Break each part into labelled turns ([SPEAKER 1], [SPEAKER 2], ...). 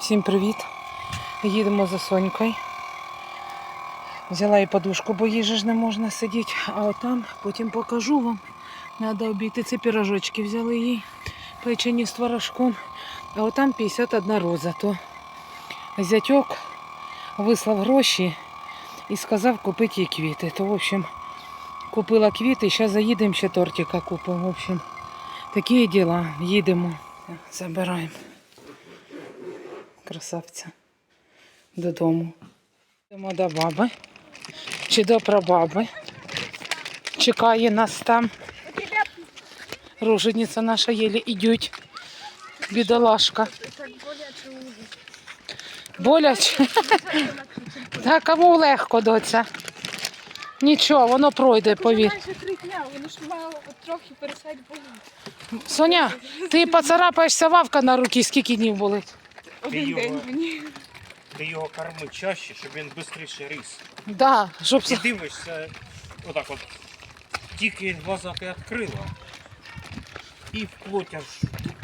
[SPEAKER 1] Всім привіт! Їдемо за Сонькою. Взяла і подушку, бо їй же ж не можна сидіти. А отам потім покажу вам. Треба обійти. Це пірожочки взяли їй. Печені з творожком. А отам 51 роза. То зятьок вислав гроші і сказав купити їй квіти. То, в общем, купила квіти, зараз заїдемо ще тортика купимо. В общем, такі діла. Їдемо. Забираємо красавця додому. Йдемо до баби чи до прабаби. Чекає нас там. Рожениця наша єлі ідуть. Бідолашка. Боляче? Та кому легко, доця. Нічого, воно пройде, повір. Соня, ти поцарапаєшся вавка на руки, скільки днів болить?
[SPEAKER 2] Один
[SPEAKER 3] його-
[SPEAKER 2] день мені.
[SPEAKER 3] Ти його корми чаще, щоб він швидше ріс.
[SPEAKER 1] Да, щоб...
[SPEAKER 3] Ти дивишся, отак от, тільки глаза ти відкрила. І вплоть аж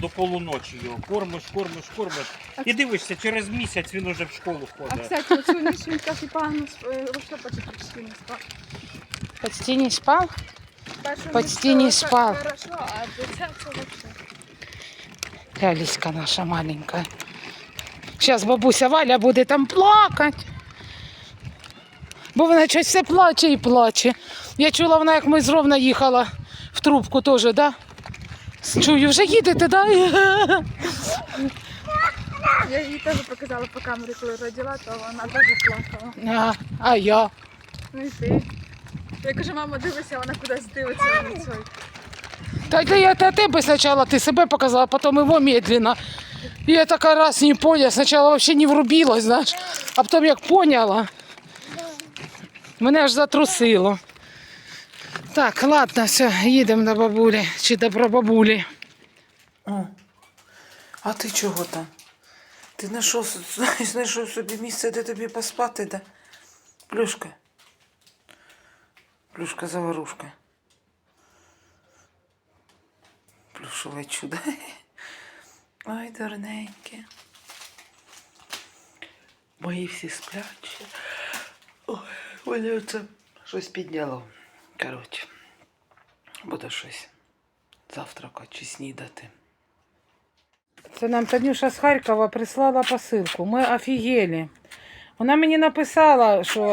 [SPEAKER 3] до полуночі його кормиш, кормиш, кормиш. І дивишся, через місяць він уже в школу
[SPEAKER 2] А
[SPEAKER 3] ходить.
[SPEAKER 2] кстати, оцю ніч він так і погано що почти почти не спав.
[SPEAKER 1] Почти не спав? Почти не спав.
[SPEAKER 2] Хорошо, а до цього вообще.
[SPEAKER 1] Ляліська наша маленька. Зараз бабуся Валя буде там плакати. Бо вона щось все плаче і плаче. Я чула, вона, як ми з Ровна їхала в трубку теж, да? Чую, вже їдете, да?
[SPEAKER 2] Я їй теж показала по камері, коли родила, то вона теж плакала.
[SPEAKER 1] А, а я.
[SPEAKER 2] Ну і ти. Я кажу, мама, дивися, вона кудись дивиться на цей.
[SPEAKER 1] Та, я та тебе спочатку ти себе показала, потім його медленно. І я така раз не поняла, спочатку взагалі не врубилась, знаєш, а потім як поняла, мене аж затрусило. Так, ладно, все, їдемо до бабулі чи до прабабулі. О, а ти чого там? Ти знайшов, знайшов собі місце, де тобі поспати, да? Плюшка. Плюшка заварушка. Плюшове чудо. Ой, дурненьке. Мої всі сплячі. Ой, це щось підняло. Коротше, буде щось завтракати чи снідати. Це нам Танюша з Харкова прислала посилку. Ми офігели. Вона мені написала, що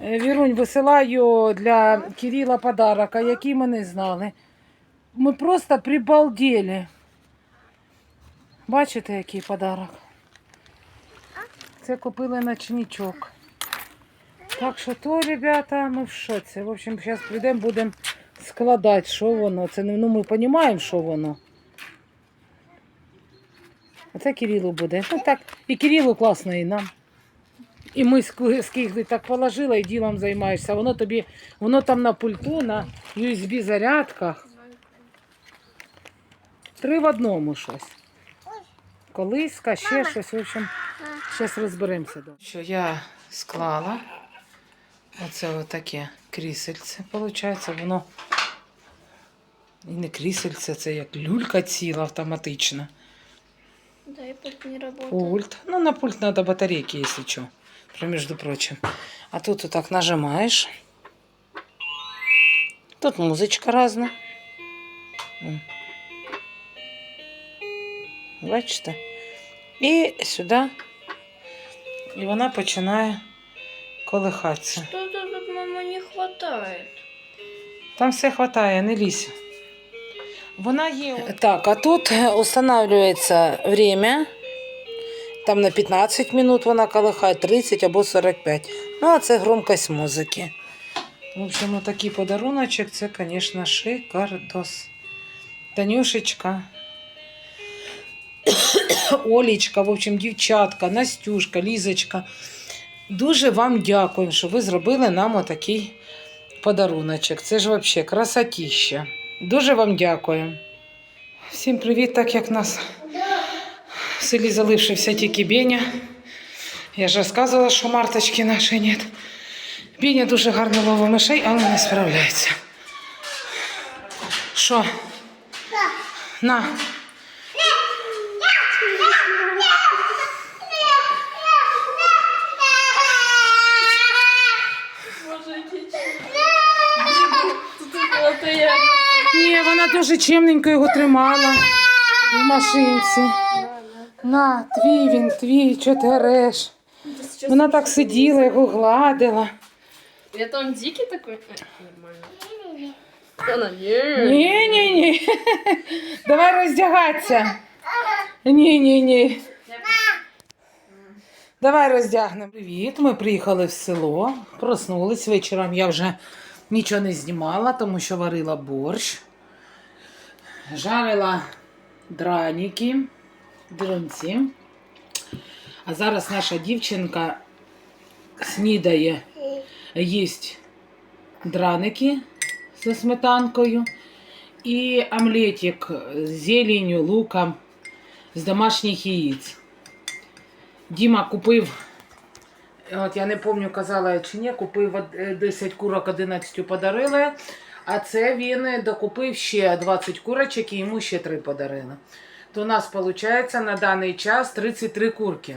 [SPEAKER 1] е, Вірунь висилаю для Кирила подарок, який ми не знали. Ми просто прибалдели. Бачите, який подарок? Це купили ночничок. Так що то, ребята, ми в шоці. В общем, зараз прийдемо, будемо складати, що воно. Це ну ми розуміємо, що воно. А це Кирилу буде. Ну так, і Кирилу класно, і нам. І ми з Кигли так положила і ділом займаєшся. Воно тобі, воно там на пульту, на USB зарядках. Три в одному щось. Колиска, ще щось. В общем, зараз розберемося. Що я склала. Оце отаке крісельце. Виходить, воно і не крісельце, це як люлька ціла автоматична.
[SPEAKER 2] Да, і пульт не працює.
[SPEAKER 1] Пульт. Ну, на пульт надо батарейки, если что. Между прочим. А тут вот так нажимаешь. Тут музичка разна. Бачите? І сюди. І вона починає колихатися.
[SPEAKER 4] Что-то тут, мама, не хватает.
[SPEAKER 1] Там все хватає, не лізь. Вона є. Так, а тут встановлюється время. Там на 15 минут вона колихає, 30 або 45. Ну, а це громкость музики. В общем, такий подаруночок, це, звісно, шикардос. Танюшечка. Олічка, в общем, дівчатка, Настюшка, Лізочка. Дуже вам дякую, що ви зробили нам отакий подаруночок. Це ж взагалі красотіща. Дуже вам дякую. Всім привіт, так як нас в селі залишився тільки Беня. Я ж розказувала, що марточки нашої нет. Беня дуже гарно ловить мишей, але не справляється. Що? На. Ні, вона дуже чимненько його тримала в машинці. На, твій він, твій, чого ти ореш? Вона так сиділа, його гладила.
[SPEAKER 2] Я там дикий такой. Е, нормально. Она,
[SPEAKER 1] Ні-ні-ні. Давай роздягатися. Ні-ні-ні. Давай роздягнемо. Привіт, ми приїхали в село. Проснулись вечором. Я вже нічого не знімала, тому що варила борщ. Жарила драніки, дронці. А зараз наша дівчинка снідає, їсть драники зі сметанкою і омлетик з зеленью, луком з домашніх яєць. Діма купив, от я не пам'ятаю, казала чи ні, купив е, 10 курок 11 подарили. А це він докупив ще 20 курочок і йому ще 3 подарили. То у нас виходить на даний час 33 курки.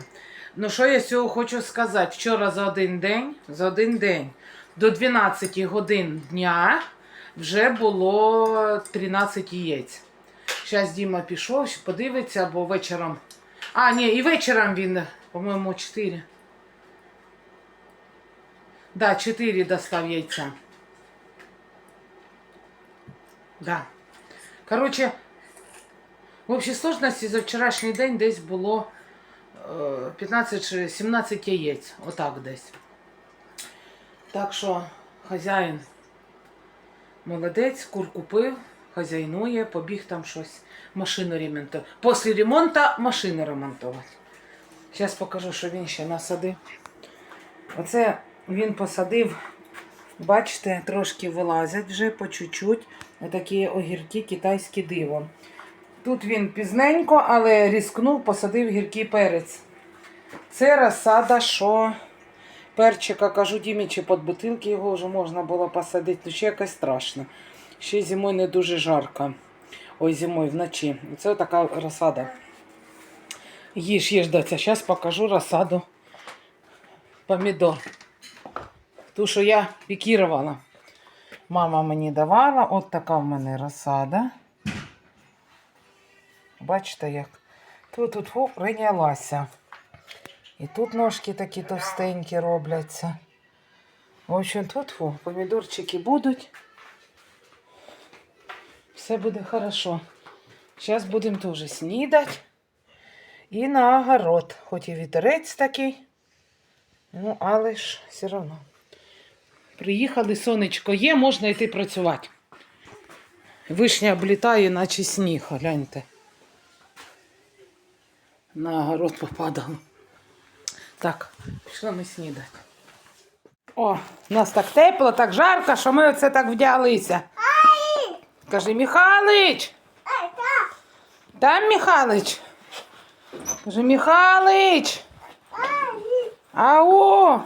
[SPEAKER 1] Ну що я з цього хочу сказати? Вчора за один день, за один день до 12 годин дня вже було 13 яєць. Зараз Діма пішов, подивиться, бо вечором. А, ні, і вечором він, по-моєму, 4. Да, 4 достав яйця. Да. Короче, в общій сложності за вчорашній день десь було е, 15 чи 17 яєць. Отак десь. Так що хазяїн молодець, кур купив, хазяйнує, побіг там щось, машину ремонтувати. Після ремонту машину ремонтувати. Зараз покажу, що він ще насадив. Оце він посадив, бачите, трошки вилазять вже по чуть-чуть. Отакі огірки китайське диво. Тут він пізненько, але різкнув, посадив гіркий перець. Це розсада, що перчика, кажу Дімі, чи під бутилки його вже можна було посадити, ну ще якось страшно. Ще зимою не дуже жарко. Ой, зимою вночі. Це така розсада. Їж, їж, доця. Зараз покажу розсаду помідор. Ту, що я пікірувала. Мама мені давала. От така в мене розсада. Бачите, як тут тут фу, прийнялася. І тут ножки такі товстенькі робляться. В общем, тут фу, помідорчики будуть. Все буде хорошо. Зараз будемо теж снідати. І на огород. Хоч і вітерець такий. Ну, але ж все одно. Приїхали, сонечко є, можна йти працювати. Вишня облітає, наче сніг, гляньте. На огород попадало. Так, пішли ми снідати. О, у нас так тепло, так жарко, що ми оце так вдяглися. Кажи, Михалич! Там Михалич. Кажи, Михалич! Ау!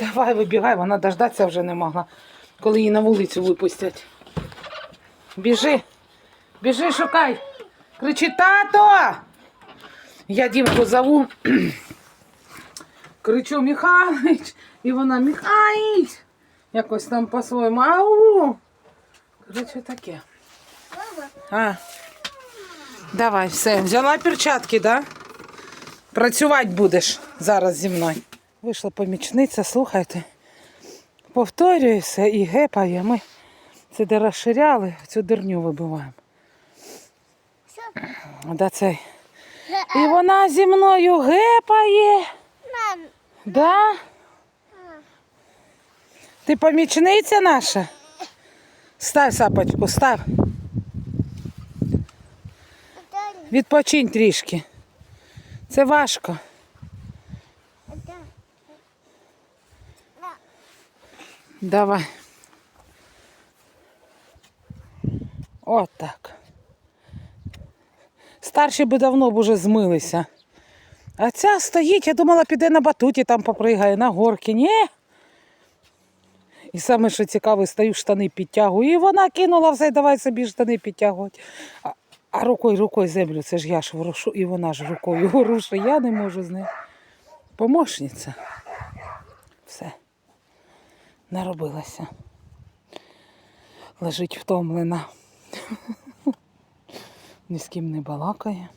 [SPEAKER 1] Давай вибігай, вона дождатися вже не могла, коли її на вулицю випустять. Біжи, біжи, шукай. Кричи, тато! Я Дімку зову. Кричу Михайлович, і вона Михайлович. Якось там по-своєму. Ау! Короче, таке. А. Давай, все. Взяла перчатки, да? Працювати будеш зараз зі мною. Вийшла помічниця, слухайте. Повторюю все і гепає. Ми це де розширяли, цю дерню вибиваємо. Да, цей. І вона зі мною гепає. Да? Ти помічниця наша? Став сапочку, став. Відпочинь трішки. Це важко. Давай. От так. Старші би давно б уже змилися. А ця стоїть, я думала, піде на батуті там попригає, на горки. Ні. І саме, що цікаве, стою штани підтягую. І вона кинула все, давай собі штани підтягувати. А, рукою, рукою землю, це ж я ж ворушу, і вона ж рукою ворушить. Я не можу з нею. Помощниця. Все. Наробилася. Лежить втомлена. Ні з ким не балакає.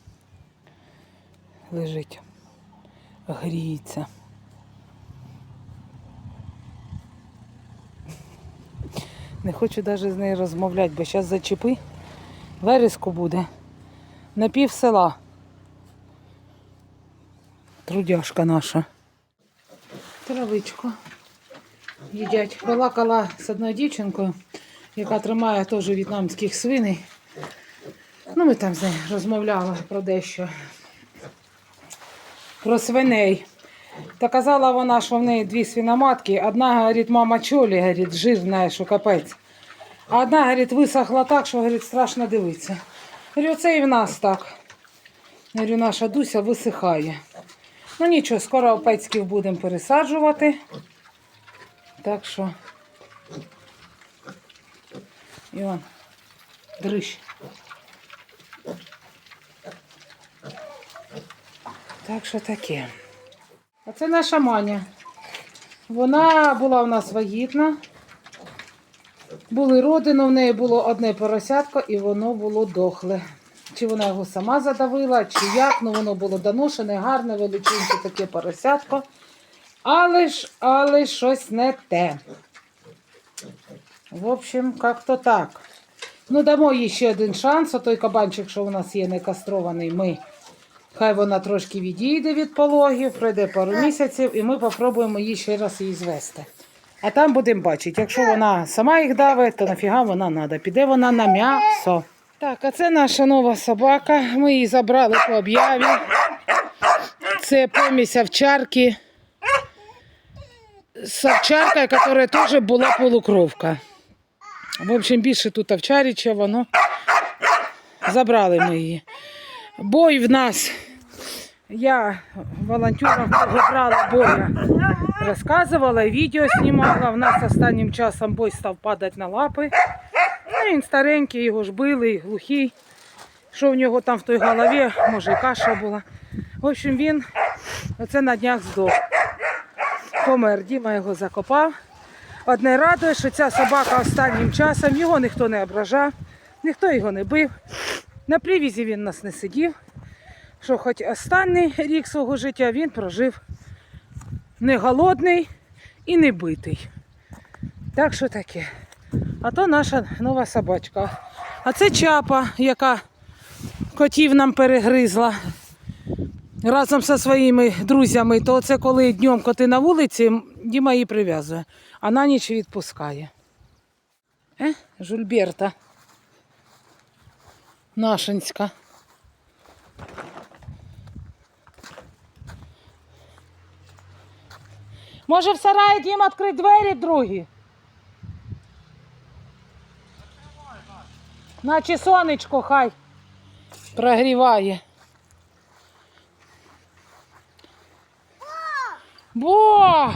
[SPEAKER 1] Лежить, гріється. Не хочу навіть з нею розмовляти, бо зараз зачепи. Вереску буде. На пів села. Трудяшка наша. Травичку. Їдять. Балакала з одною дівчинкою, яка тримає теж в'єтнамських свиней. Ну, ми там з нею розмовляли про дещо. Про свиней. Та казала вона, що в неї дві свиноматки. Одна, говорить, мама чолі, говорить, жирна, що капець. А одна, говорить, висохла так, що говорить, страшно дивитися. Говорю, це і в нас так. Говорю, наша Дуся висихає. Ну нічого, скоро опецьків будемо пересаджувати. Так що. Іван, дрищ. Так що таке. А це наша Маня. Вона була у нас вагітна. Були роди, але в неї було одне поросятко і воно було дохле. Чи вона його сама задавила, чи як, ну воно було доношене, гарне, величеньке таке поросятко. Але ж, але щось не те. В общем, як-то так. Ну, дамо їй ще один шанс. Отой кабанчик, що у нас є не кастрований, ми. Хай вона трошки відійде від пологів, пройде пару місяців, і ми попробуємо її ще раз її звести. А там будемо бачити, якщо вона сама їх давить, то нафіга вона треба. Піде вона на м'ясо. Так, а це наша нова собака. Ми її забрали по об'яві. Це помість овчарки з овчаркою, яка теж була полукровка. В общем, більше тут овчаріча, воно забрали ми її. Бой в нас. Я волонтером брала боя, розказувала, відео знімала. В нас останнім часом бой став падати на лапи. Ну, він старенький, його ж били, глухий. Що в нього там в той голові, може і каша була. В общем, він оце на днях здох. Помер, Діма його закопав. Одне радує, що ця собака останнім часом його ніхто не ображав, ніхто його не бив. На привізі він нас не сидів. Що хоч останній рік свого життя він прожив не голодний і не битий. Так що таке. А то наша нова собачка. А це чапа, яка котів нам перегризла разом зі своїми друзями. То це коли днем коти на вулиці, Діма її прив'язує, а на ніч відпускає. Е? Жульберта. Нашинська. Може в сараї Дім відкрити двері другі? Наче сонечко хай прогріває. Бо!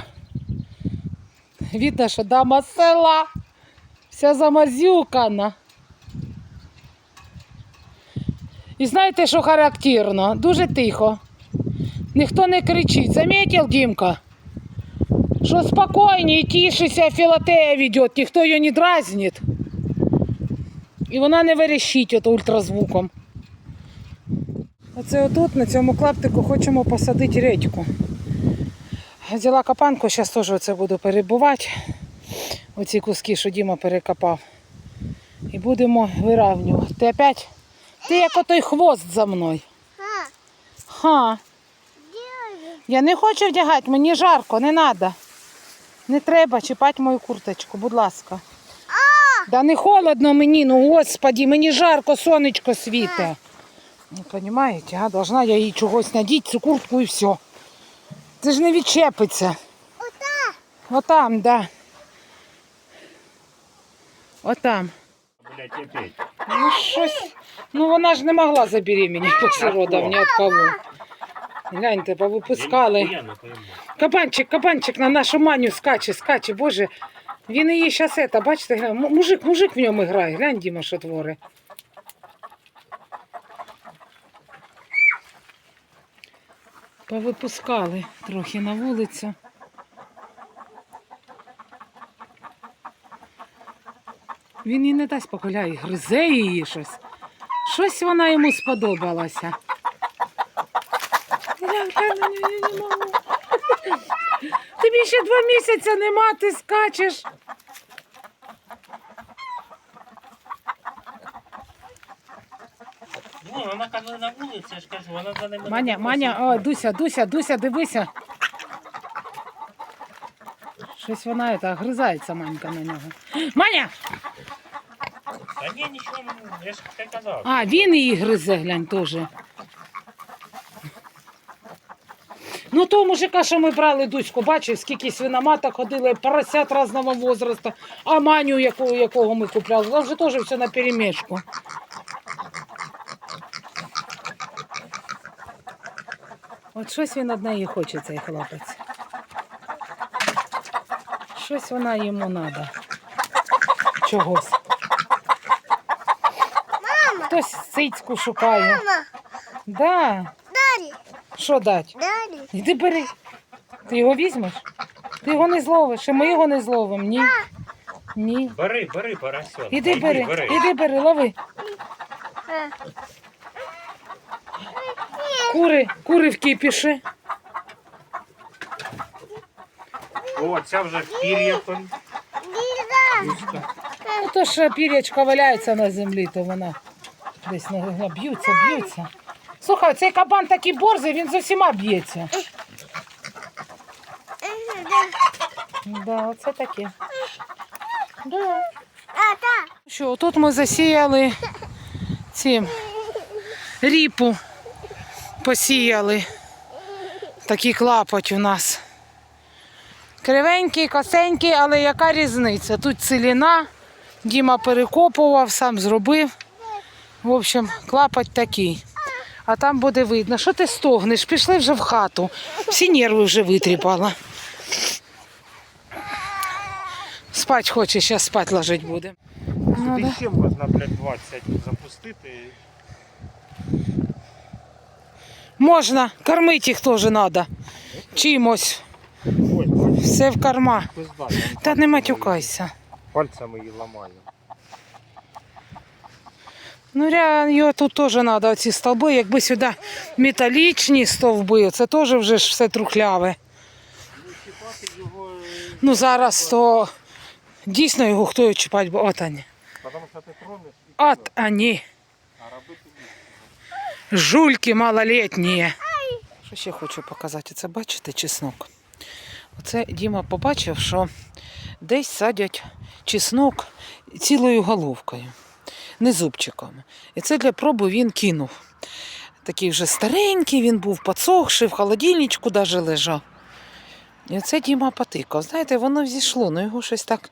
[SPEAKER 1] Видно, що дама села. Вся замазюкана. І знаєте, що характерно? Дуже тихо. Ніхто не кричить. Заметил, Дімка? Що спокійні, тишися, філатея ведет, ніхто її не дразнить. І вона не верещить ото ультразвуком. Оце отут, на цьому клаптику, хочемо посадити редьку. Взяла копанку, зараз теж оце буду перебувати. Оці куски, що Діма перекопав. І будемо виравнювати. Ти опять? Ти як отой хвост за мною. Ха. Я не хочу вдягати, мені жарко, не треба. Не треба чіпати мою курточку, будь ласка. Да не холодно мені, ну господі, мені жарко, сонечко світе. Не розумієте, а должна я їй чогось надіти, цю куртку і все. Це ж не відчепиться. Отам. Отам, да. Отам.
[SPEAKER 3] Блять, опять.
[SPEAKER 1] Ну щось. Ну вона ж не могла забеременіти після родів ні від кого. Гляньте, повипускали. Кабанчик, кабанчик на нашу маню скаче, скаче, боже. Він її зараз це, бачите, гля- му- мужик, мужик в ньому грає. Глянь, Діма, що твори. Повипускали трохи на вулицю. Він її не дасть поколя і гризе її щось. Щось вона йому сподобалася. Глянька, я не можу. Тобі ще два місяці нема, ти скачеш.
[SPEAKER 3] Ну, вона коли на вулиці, я ж кажу, вона за ними.
[SPEAKER 1] Маня,
[SPEAKER 3] не
[SPEAKER 1] Маня, о, Дуся, Дуся, Дуся, дивися. Щось вона це, гризається Манька на нього. Маня!
[SPEAKER 3] Та ні, нічого не я ж таке казав.
[SPEAKER 1] А, він її гризе, глянь, теж. Ну, того мужика, що ми брали Дуську, бачив, скільки свиноматок ходили, поросят різного возрасту, а маню, якого, якого ми купляли, там вже теж все на перемішку. От щось він од неї хоче, цей хлопець. Щось вона йому треба. Чогось. Мама! Хтось цицьку шукає.
[SPEAKER 5] Мама,
[SPEAKER 1] Да.
[SPEAKER 5] Дарі,
[SPEAKER 1] Що дать?
[SPEAKER 5] Дарі.
[SPEAKER 1] Іди бери. Ти його візьмеш? Ти його не зловиш, і ми його не зловимо. Ні. Ні.
[SPEAKER 3] Бери, бери, поросенка.
[SPEAKER 1] Іди бери, іди бери, лови. Кури, кури в кіпіші.
[SPEAKER 3] О, ця вже пір'я там.
[SPEAKER 1] Ну то ж пірячка валяється на землі, то вона десь б'ються, б'ються. Слухай, цей кабан такий борзий, він з усіма б'ється.
[SPEAKER 5] Да.
[SPEAKER 1] Оце таке. Да. Що, тут ми засіяли ці ріпу. Посіяли. Такий клапоть у нас. Кривенький, косенький, але яка різниця? Тут ціліна, Діма перекопував, сам зробив. В общем, клапоть такий. А там буде видно, що ти стогнеш, пішли вже в хату. Всі нерви вже витріпала. Спать хоче, зараз спать ложить буде. Ну,
[SPEAKER 3] Сюди ще можна, блядь, 20 запустити.
[SPEAKER 1] Можна, кормити їх теж треба. Чимось.
[SPEAKER 3] Ой,
[SPEAKER 1] Все в
[SPEAKER 3] там
[SPEAKER 1] Та не матюкайся.
[SPEAKER 3] Пальцями її ламаю.
[SPEAKER 1] Ну, реально, його тут теж треба, оці стовби. Якби сюди металічні стовби, це теж вже ж все трухляве. Ну зараз то дійсно його хто його чіпать, бо от ані. От ані. Жульки малолетні. Що ще хочу показати? Це бачите чеснок. Оце Діма побачив, що десь садять чеснок цілою головкою, не зубчиками. І це для проби він кинув. Такий вже старенький, він був подсохший, в холодильничку навіть лежав. І оце Діма потикав. Знаєте, воно взійшло, ну його щось так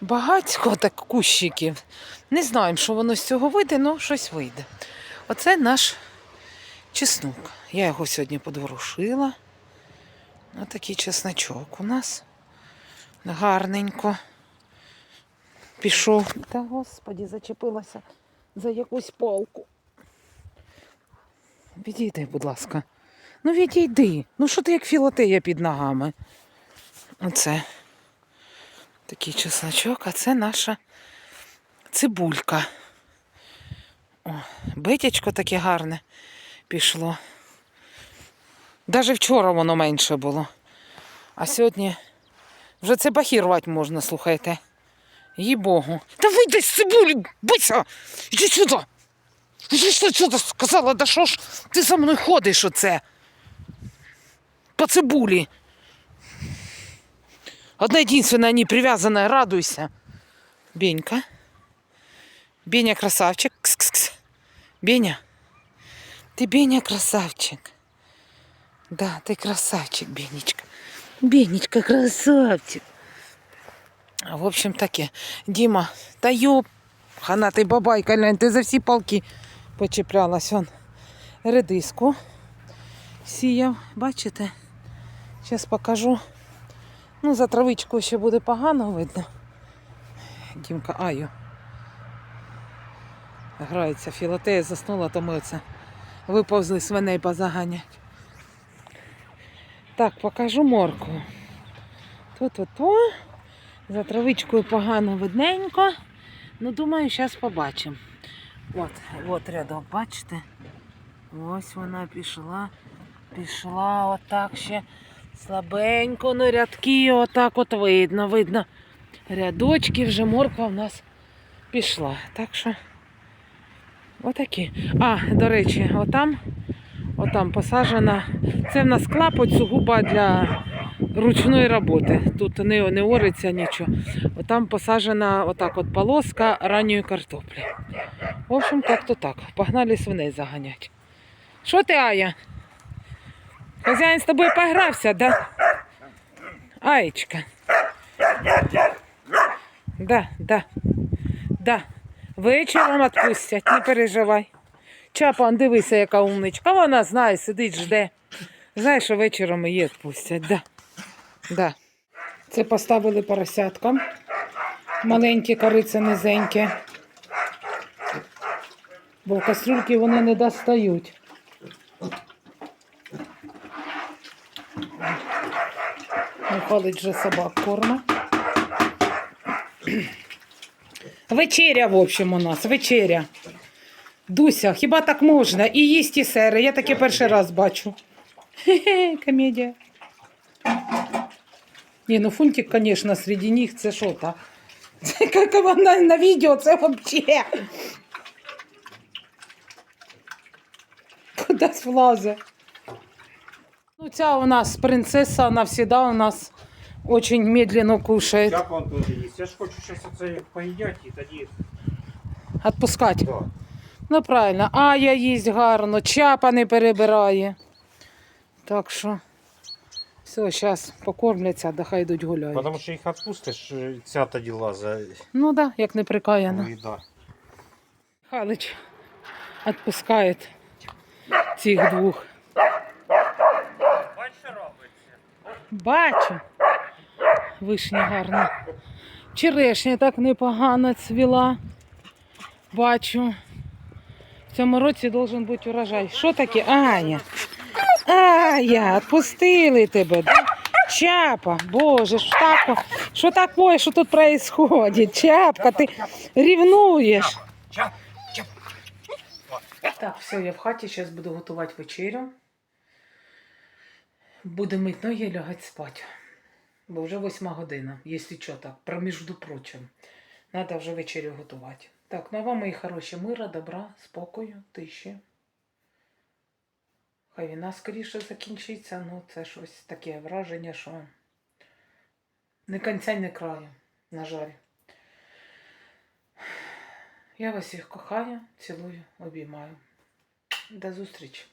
[SPEAKER 1] багатько, так кущиків. Не знаємо, що воно з цього вийде, але щось вийде. Оце наш чеснок. Я його сьогодні подворушила. Ось такий чесночок у нас. Гарненько. Пішов. Та господі, зачепилася за якусь палку. Відійди, будь ласка. Ну відійди. Ну що ти як філотея під ногами? Оце. Такий чесночок, а це наша цибулька. О, битячко таке гарне пішло. Даже вчора воно менше було. А сьогодні вже це бахірувати можна, слухайте. Їй Богу. Та вийди з цибулі, бися! Іди сюди! Іди сюди, сказала, да що ж ти за мною ходиш оце? По цибулі. Одна единственная не привязанная, радуйся. Бенька. Беня красавчик. Кс-кс-кс. Беня. Ты Беня красавчик. Да, ты красавчик, Бенечка. Бенечка красавчик. В общем, таке. Діма, та йоп, ханатий бабайка, глянь, ти за всі палки почіплялась. Он редиску сіяв, бачите? Зараз покажу. Ну, за травичкою ще буде погано видно. Дімка, аю. Грається, філотея заснула, то ми оце виповзли свиней позаганять. Так, покажу морку. То-то-то. За травичкою погано видненько. Ну, думаю, зараз побачимо. От, от рядок, бачите? Ось вона пішла. Пішла отак ще слабенько, ну рядки отак от видно, видно. Рядочки вже морква в нас пішла. Так що отакі. А, до речі, отам, отам посаджена. Це в нас клапоть сугубо для ручної роботи. Тут не, не ориться нічого. Отам посаджена отак от полоска ранньої картоплі. В общем, как-то так. Погнали свиней заганять. Що ти, Ая? Хазяїн з тобою погрався, да? Аєчка. Да, да. Да. Вечором відпустять, не переживай. Чапан, дивися, яка умничка. Вона знає, сидить, жде. Знає, що вечором її відпустять, да. Да. Це поставили поросяткам. Маленькі кориці низенькі. Бо в кастрюльки вони не достають. Михайлович вже собак корма. Вечеря, в общем, у нас, вечеря. Дуся, хіба так можна? І їсти сири. Я таке перший раз бачу. Хе-хе, комедія. Ні, ну фунтик, конечно, серед них це що то Це як вона на відео, це вообще. Кудись влазить. Ну, ця у нас принцеса, вона всегда у нас очень медленно кушает.
[SPEAKER 3] Як он тут їсть? Я ж хочу оце їх поїдять і тоді.
[SPEAKER 1] Отпускать.
[SPEAKER 3] Да.
[SPEAKER 1] Ну правильно, Ая їсть гарно, чапа не перебирає. Так що все, зараз покормляться, да хай йдуть гуляють.
[SPEAKER 3] Тому що їх відпустиш, ця тоді лазить.
[SPEAKER 1] Ну так, да, як не прикаяно.
[SPEAKER 3] Їда.
[SPEAKER 1] Михайлович відпускає цих двох.
[SPEAKER 3] Бачиш, що робиться?
[SPEAKER 1] Бачу. Вишня гарна. Черешня так непогано цвіла. Бачу. В цьому році должен бути урожай. Що таке? Аня. Ая, відпустили тебе. да? Чапа, боже, що таке? Що таке, що тут происходит? Чапка, ти рівнуєш. Так, все, я в хаті, зараз буду готувати вечерю. Буду мить ноги і лягати спати. Бо вже восьма година, якщо що так, про між прочим. Треба вже вечерю готувати. Так, ну а вам, мої хороші, мира, добра, спокою, тиші. Хай війна скоріше закінчиться, ну це щось таке враження, що не кінця, не краю, на жаль. Я вас всіх кохаю, цілую, обіймаю. До зустрічі!